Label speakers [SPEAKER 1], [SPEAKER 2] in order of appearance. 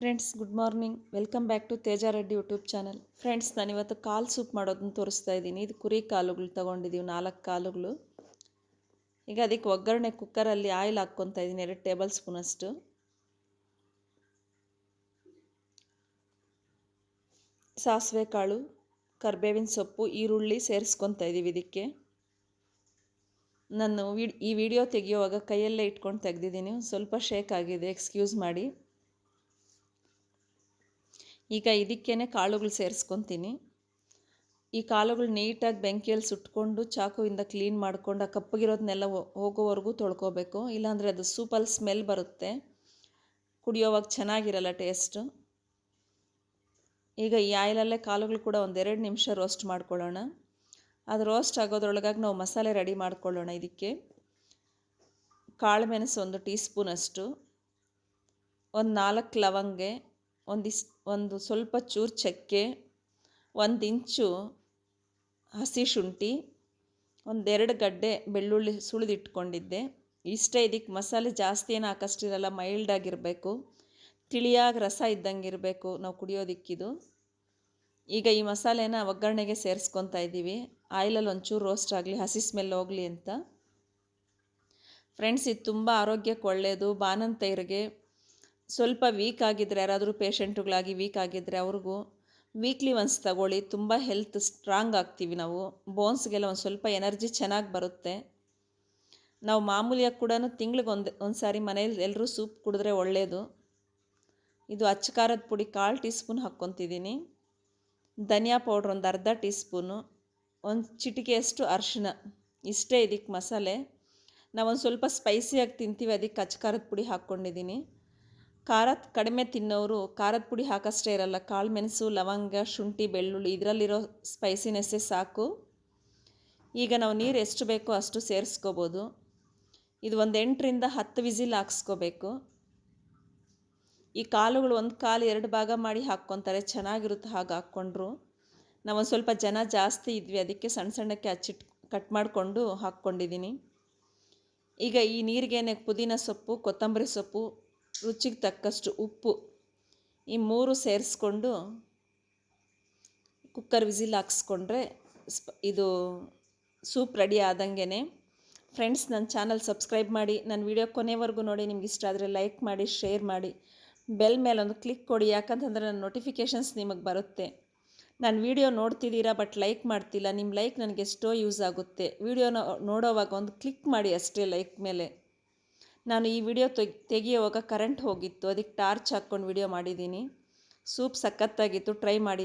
[SPEAKER 1] Friends good morning welcome back to Teja Reddy YouTube channel friends ನಾನಿವತ್ತು ಕಾಲು soup ಮಾಡೋದನ್ನ ತೋರಿಸ್ತಾ ಇದ್ದೀನಿ. ಇದು ಕುರಿ ಕಾಲುಗಳು ತೊಗೊಂಡಿದ್ದೀವಿ ನಾಲ್ಕು ಕಾಲುಗಳು. ಈಗ ಅದಕ್ಕೆ ಒಗ್ಗರಣೆ ಕುಕ್ಕರಲ್ಲಿ ಆಯಿಲ್ ಹಾಕ್ಕೊತಾ ಇದ್ದೀನಿ, ಎರಡು ಟೇಬಲ್ ಸ್ಪೂನಷ್ಟು ಸಾಸಿವೆ ಕಾಳು, ಕರ್ಬೇವಿನ ಸೊಪ್ಪು, ಈರುಳ್ಳಿ ಸೇರಿಸ್ಕೊತಾ ಇದ್ದೀವಿ ಇದಕ್ಕೆ. ನಾನು ಈ ವಿಡಿಯೋ ತೆಗೆಯುವಾಗ ಕೈಯಲ್ಲೇ ಇಟ್ಕೊಂಡು ತೆಗೆದಿದ್ದೀನಿ. ಸ್ವಲ್ಪ ಶೇಕ್ ಆಗಿದೆ ಎಕ್ಸ್ಕ್ಯೂಸ್ ಮಾಡಿ. ಈಗ ಇದಕ್ಕೇ ಕಾಳುಗಳು ಸೇರಿಸ್ಕೊತೀನಿ. ಈ ಕಾಳುಗಳು ನೀಟಾಗಿ ಬೆಂಕಿಯಲ್ಲಿ ಸುಟ್ಕೊಂಡು ಚಾಕುವಿಂದ ಕ್ಲೀನ್ ಮಾಡ್ಕೊಂಡು ಆ ಕಪ್ಪಗಿರೋದನ್ನೆಲ್ಲ ಹೋಗೋವರೆಗೂ ತೊಳ್ಕೊಬೇಕು. ಇಲ್ಲಾಂದರೆ ಅದು ಸೂಪಲ್ಲಿ ಸ್ಮೆಲ್ ಬರುತ್ತೆ. ಕುಡಿಯೋವಾಗ ಚೆನ್ನಾಗಿರಲ್ಲ ಟೇಸ್ಟು. ಈಗ ಈ ಆಯಿಲಲ್ಲೇ ಕಾಳುಗಳು ಕೂಡ ಒಂದೆರಡು ನಿಮಿಷ ರೋಸ್ಟ್ ಮಾಡ್ಕೊಳ್ಳೋಣ. ಅದು ರೋಸ್ಟ್ ಆಗೋದ್ರೊಳಗಾಗಿ ನಾವು ಮಸಾಲೆ ರೆಡಿ ಮಾಡ್ಕೊಳ್ಳೋಣ ಇದಕ್ಕೆ. ಕಾಳು ಮೆಣಸು ಒಂದು ಟೀ ಸ್ಪೂನಷ್ಟು ಒಂದು ನಾಲ್ಕು ಲವಂಗೆ. ಒಂದಿಸ್, ಒಂದು ಸ್ವಲ್ಪ ಚೂರು ಚಕ್ಕೆ ಒಂದು ಇಂಚು ಹಸಿ ಶುಂಠಿ, ಒಂದೆರಡು ಗಡ್ಡೆ ಬೆಳ್ಳುಳ್ಳಿ ಸುಳಿದಿಟ್ಕೊಂಡಿದ್ದೆ. ಇಷ್ಟೇ ಇದಕ್ಕೆ ಮಸಾಲೆ ಜಾಸ್ತಿ ಏನು ಹಾಕಷ್ಟಿರಲ್ಲ, ಮೈಲ್ಡ್ ಆಗಿರಬೇಕು. ತಿಳಿಯಾಗಿ ರಸ ಇದ್ದಂಗೆ ಇರಬೇಕು ನಾವು ಕುಡಿಯೋದಿಕ್ಕಿದು. ಈಗ ಈ ಮಸಾಲೆನ ಒಗ್ಗರಣೆಗೆ ಸೇರಿಸ್ಕೊತಾ ಇದ್ದೀವಿ. ಆಯಿಲಲ್ಲಿ ಒಂಚೂರು ರೋಸ್ಟ್ ಆಗಲಿ, ಹಸಿ ಸ್ಮೆಲ್ ಹೋಗಲಿ ಅಂತ. ಫ್ರೆಂಡ್ಸ್, ಇದು ತುಂಬ ಆರೋಗ್ಯಕ್ಕೆ ಒಳ್ಳೆಯದು ಬಾನಂತೈರಿಗೆ ಸ್ವಲ್ಪ ವೀಕ್ ಆಗಿದ್ದರೆ ಯಾರಾದರೂ ಪೇಷಂಟುಗಳಾಗಿ ವೀಕ್ ಆಗಿದ್ದರೆ ಅವ್ರಿಗೂ ವೀಕ್ಲಿ ಒನ್ಸ್ ತಗೊಳ್ಳಿ. ತುಂಬ ಹೆಲ್ತ್ ಸ್ಟ್ರಾಂಗ್ ಆಗ್ತೀವಿ ನಾವು. ಬೋನ್ಸ್ಗೆಲ್ಲ ಒಂದು ಸ್ವಲ್ಪ ಎನರ್ಜಿ ಚೆನ್ನಾಗಿ ಬರುತ್ತೆ. ನಾವು ಮಾಮೂಲಿಯಾಗಿ ಕೂಡ ತಿಂಗ್ಳಿಗೆ ಒಂದು ಒಂದು ಸಾರಿ ಮನೇಲಿ ಎಲ್ಲರೂ ಸೂಪ್ ಕುಡಿದ್ರೆ ಒಳ್ಳೆಯದು ಇದು ಅಚ್ಚಕಾರದ ಪುಡಿ ಕಾಲು ಟೀ ಸ್ಪೂನ್ ಹಾಕ್ಕೊತಿದ್ದೀನಿ. ಧನಿಯಾ ಪೌಡ್ರ್ ಒಂದು ಅರ್ಧ ಟೀ ಸ್ಪೂನು ಒಂದು ಚಿಟಿಕೆಯಷ್ಟು ಅರಿಶಿನ ಇಷ್ಟೇ ಇದಕ್ಕೆ ಮಸಾಲೆ. ನಾವೊಂದು ಸ್ವಲ್ಪ ಸ್ಪೈಸಿಯಾಗಿ ತಿಂತೀವಿ, ಅದಕ್ಕೆ ಅಚ್ಚಕಾರದ ಪುಡಿ ಹಾಕ್ಕೊಂಡಿದ್ದೀನಿ ಖಾರ ಕಡಿಮೆ ತಿನ್ನೋರು ಖಾರದ ಪುಡಿ ಹಾಕಷ್ಟೇ ಇರಲ್ಲ. ಕಾಳು ಮೆಣಸು ಲವಂಗ, ಶುಂಠಿ, ಬೆಳ್ಳುಳ್ಳಿ ಇದರಲ್ಲಿರೋ ಸ್ಪೈಸಿನೆಸ್ಸೇ ಸಾಕು. ಈಗ ನಾವು ನೀರು ಎಷ್ಟು ಬೇಕೋ ಅಷ್ಟು ಸೇರಿಸ್ಕೋಬೋದು. ಇದು ಒಂದು ಎಂಟರಿಂದ ಹತ್ತು ವಿಸಿಲ್ ಹಾಕ್ಸ್ಕೋಬೇಕು. ಈ ಕಾಲುಗಳು ಒಂದು ಕಾಲು ಎರಡು ಭಾಗ ಮಾಡಿ ಹಾಕ್ಕೊತಾರೆ. ಚೆನ್ನಾಗಿರುತ್ತೆ ಹಾಗೆ ಹಾಕ್ಕೊಂಡ್ರು. ನಾವೊಂದು ಸ್ವಲ್ಪ ಜನ ಜಾಸ್ತಿ ಇದ್ವಿ. ಅದಕ್ಕೆ ಸಣ್ಣ ಸಣ್ಣಕ್ಕೆ ಹಚ್ಚಿಟ್ ಕಟ್ ಮಾಡಿಕೊಂಡು ಹಾಕ್ಕೊಂಡಿದ್ದೀನಿ ಈಗ ಈ ನೀರಿಗೇನೆ ಪುದೀನ ಸೊಪ್ಪು, ಕೊತ್ತಂಬರಿ ಸೊಪ್ಪು ರುಚಿಗೆ ತಕ್ಕಷ್ಟು ಉಪ್ಪು ಈ ಮೂರು ಸೇರಿಸ್ಕೊಂಡು ಕುಕ್ಕರ್ ವಿಸಿಲ್ ಹಾಕ್ಸ್ಕೊಂಡ್ರೆ ಸ್ಪ ಇದು ಸೂಪ್ ರೆಡಿ ಆದಂಗೆ ಫ್ರೆಂಡ್ಸ್, ನನ್ನ ಚಾನಲ್ ಸಬ್ಸ್ಕ್ರೈಬ್ ಮಾಡಿ, ನನ್ನ ವಿಡಿಯೋ ಕೊನೆವರೆಗೂ ನೋಡಿ, ನಿಮ್ಗೆ ಇಷ್ಟ ಆದರೆ ಲೈಕ್ ಮಾಡಿ, ಶೇರ್ ಮಾಡಿ, ಬೆಲ್ ಮೇಲೆ ಒಂದು ಕ್ಲಿಕ್ ಕೊಡಿ, ಯಾಕಂತಂದರೆ ನನ್ನ ನೋಟಿಫಿಕೇಷನ್ಸ್ ನಿಮಗೆ ಬರುತ್ತೆ. ನಾನು ವಿಡಿಯೋ ನೋಡ್ತಿದ್ದೀರಾ, ಬಟ್ ಲೈಕ್ ಮಾಡ್ತಿಲ್ಲ, ನಿಮ್ಮ ಲೈಕ್ ನನಗೆ ಎಷ್ಟೋ ಯೂಸ್ ಆಗುತ್ತೆ. ವಿಡಿಯೋನ ನೋಡೋವಾಗ ಒಂದು ಕ್ಲಿಕ್ ಮಾಡಿ ಅಷ್ಟೇ ಲೈಕ್ ಮೇಲೆ. ನಾನು ಈ ವಿಡಿಯೋ ತೆಗೆಯುವಾಗ ಕರೆಂಟ್ ಹೋಗಿತ್ತು. ಅದಕ್ಕೆ ಟಾರ್ಚ್ ಹಾಕ್ಕೊಂಡು ವಿಡಿಯೋ ಮಾಡಿದ್ದೀನಿ. ಸೂಪ್ ಸಖತ್ತಾಗಿತ್ತು. ಟ್ರೈ ಮಾಡಿ.